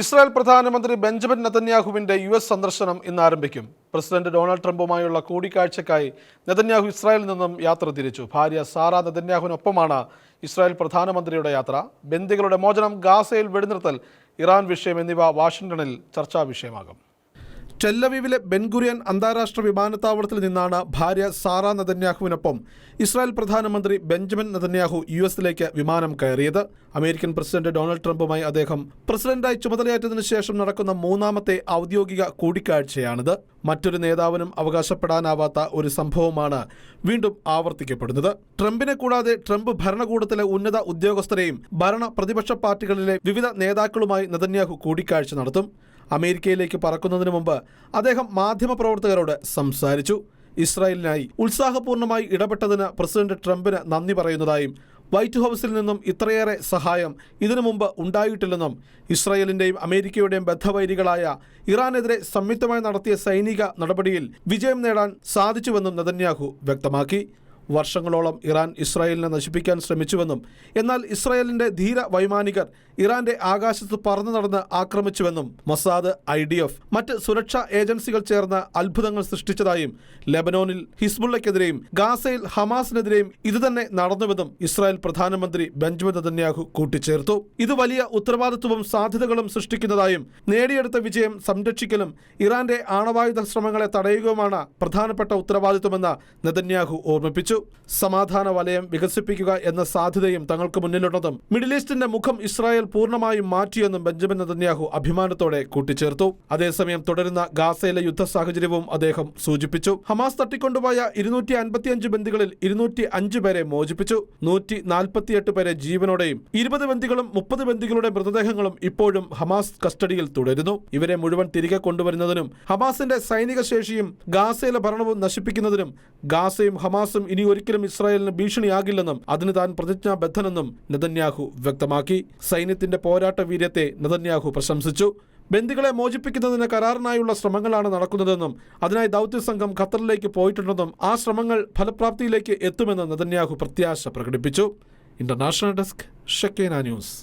Israel പ്രധാനമന്ത്രി Benjamin നെതന്യാഹുവിന്റെ U S സന്ദർശനം ഇന്ന് ആരംഭിക്കും. പ്രസിഡന്റ് ഡൊണാൾഡ് ട്രംപുമായുള്ള കൂടിക്കാഴ്ചയ്ക്കായി നെതന്യാഹു ഇസ്രായേലിൽ നിന്നും യാത്ര തിരിച്ചു. ഭാര്യ സാറ നെതന്യാഹുവിനൊപ്പമാണ് ഇസ്രായേൽ പ്രധാനമന്ത്രിയുടെ യാത്ര. ബന്ദികളുടെ മോചനം ഗാസയിൽ വെടിനിർത്തൽ ഇറാൻ വിഷയം എന്നിവ വാഷിംഗ്ടണിൽ ചർച്ചാ വിഷയമാകും. ടെല്ലവീവിലെ ബെൻഗുറിയൻ അന്താരാഷ്ട്ര വിമാനത്താവളത്തിൽ നിന്നാണ് ഭാര്യ സാറ നദന്യാഹുവിനൊപ്പം ഇസ്രായേൽ പ്രധാനമന്ത്രി ബെഞ്ചമിൻ നദന്യാഹു യു എസിലേക്ക് വിമാനം കയറിയത്. അമേരിക്കൻ പ്രസിഡന്റ് ഡൊണാൾഡ് ട്രംപുമായി അദ്ദേഹം പ്രസിഡന്റായി ചുമതലയേറ്റതിനു ശേഷം നടക്കുന്ന മൂന്നാമത്തെ ഔദ്യോഗിക കൂടിക്കാഴ്ചയാണിത്. മറ്റൊരു നേതാവിനും അവകാശപ്പെടാനാവാത്ത ഒരു സംഭവമാണ് വീണ്ടും ആവർത്തിക്കപ്പെടുന്നത്. ട്രംപിനെ കൂടാതെ ട്രംപ് ഭരണകൂടത്തിലെ ഉന്നത ഉദ്യോഗസ്ഥരെയും ഭരണ പ്രതിപക്ഷ പാർട്ടികളിലെ വിവിധ നേതാക്കളുമായി നെതന്യാഹു കൂടിക്കാഴ്ച നടത്തും. അമേരിക്കയിലേക്ക് പറക്കുന്നതിന് മുമ്പ് അദ്ദേഹം മാധ്യമപ്രവർത്തകരോട് സംസാരിച്ചു. ഇസ്രായേലിനായി ഉത്സാഹപൂർണമായി ഇടപെട്ടതിന് പ്രസിഡന്റ് ട്രംപിന് നന്ദി പറയുന്നതായും വൈറ്റ് ഹൗസിൽ നിന്നും ഇത്രയേറെ സഹായം ഇതിനു മുമ്പ് ഉണ്ടായിട്ടില്ലെന്നും ഇസ്രായേലിന്റെയും അമേരിക്കയുടെയും ബദ്ധവൈരികളായ ഇറാനെതിരെ സംയുക്തമായി നടത്തിയ സൈനിക നടപടിയിൽ വിജയം നേടാൻ സാധിച്ചുവെന്നും നെതന്യാഹു വ്യക്തമാക്കി. വർഷങ്ങളോളം ഇറാൻ ഇസ്രായേലിനെ നശിപ്പിക്കാൻ ശ്രമിച്ചുവെന്നും എന്നാൽ ഇസ്രായേലിന്റെ ധീര വൈമാനികർ ഇറാന്റെ ആകാശത്ത് പറന്നു നടന്ന് ആക്രമിച്ചുവെന്നും മൊസാദ് ഐ ഡി എഫ് മറ്റ് സുരക്ഷാ ഏജൻസികൾ ചേർന്ന് അത്ഭുതങ്ങൾ സൃഷ്ടിച്ചതായും ലെബനോനിൽ ഹിസ്ബുള്ളയ്ക്കെതിരെയും ഗാസയിൽ ഹമാസിനെതിരെയും ഇതുതന്നെ നടന്നുവെന്നും ഇസ്രായേൽ പ്രധാനമന്ത്രി ബെഞ്ചമിൻ നെതന്യാഹു കൂട്ടിച്ചേർത്തു. ഇത് വലിയ ഉത്തരവാദിത്വവും സാധ്യതകളും സൃഷ്ടിക്കുന്നതായും നേടിയെടുത്ത വിജയം സംരക്ഷിക്കലും ഇറാന്റെ ആണവായുധ ശ്രമങ്ങളെ തടയുകയുമാണ് പ്രധാനപ്പെട്ട ഉത്തരവാദിത്വമെന്ന് നെതന്യാഹു ഓർമ്മിപ്പിച്ചു. സമാധാന വലയം വികസിപ്പിക്കുക എന്ന സാധ്യതയും തങ്ങൾക്ക് മുന്നിലുണ്ടെന്നും മിഡിൽ ഈസ്റ്റിന്റെ മുഖം ഇസ്രായേൽ പൂർണമായും മാറ്റിയെന്നും ബെഞ്ചമിൻ നെതന്യാഹു അഭിമാനത്തോടെ കൂട്ടിച്ചേർത്തു. അതേസമയം തുടരുന്ന ഗാസയിലെ യുദ്ധ സാഹചര്യവും അദ്ദേഹം സൂചിപ്പിച്ചു. ഹമാസ് തട്ടിക്കൊണ്ടുപോയ ഇരുന്നൂറ്റി അൻപത്തിയഞ്ച് ബന്ദികളിൽ ഇരുന്നൂറ്റി അഞ്ച് പേരെ മോചിപ്പിച്ചു. നൂറ്റി നാൽപ്പത്തിയെട്ട് പേരെ ജീവനോടെയും ഇരുപത് ബന്ദികളും മുപ്പത് ബന്ദികളുടെ മൃതദേഹങ്ങളും ഇപ്പോഴും ഹമാസ് കസ്റ്റഡിയിൽ തുടരുന്നു. ഇവരെ മുഴുവൻ തിരികെ കൊണ്ടുവരുന്നതിനും ഹമാസിന്റെ സൈനിക ശേഷിയും ഗാസയിലെ ഭരണവും നശിപ്പിക്കുന്നതിനും ഗാസയും ഹമാസും ഇനി ഒരിക്കലും ഇസ്രായേലിന് ഭീഷണിയാകില്ലെന്നും അതിന് താൻ പ്രതിജ്ഞാബദ്ധനെന്നും നെതന്യാഹു വ്യക്തമാക്കി. സൈന്യത്തിന്റെ പോരാട്ട വീര്യത്തെ നതന്യാഹു പ്രശംസിച്ചു. ബന്ദികളെ മോചിപ്പിക്കുന്നതിന് കരാറിനായുള്ള ശ്രമങ്ങളാണ് നടക്കുന്നതെന്നും അതിനായി ദൗത്യ സംഘം ഖത്തറിലേക്ക് പോയിട്ടുണ്ടെന്നും ആ ശ്രമങ്ങൾ ഫലപ്രാപ്തിയിലേക്ക് എത്തുമെന്ന് നതന്യാഹു പ്രത്യാശ പ്രകടിപ്പിച്ചു. International desk Shekinah news.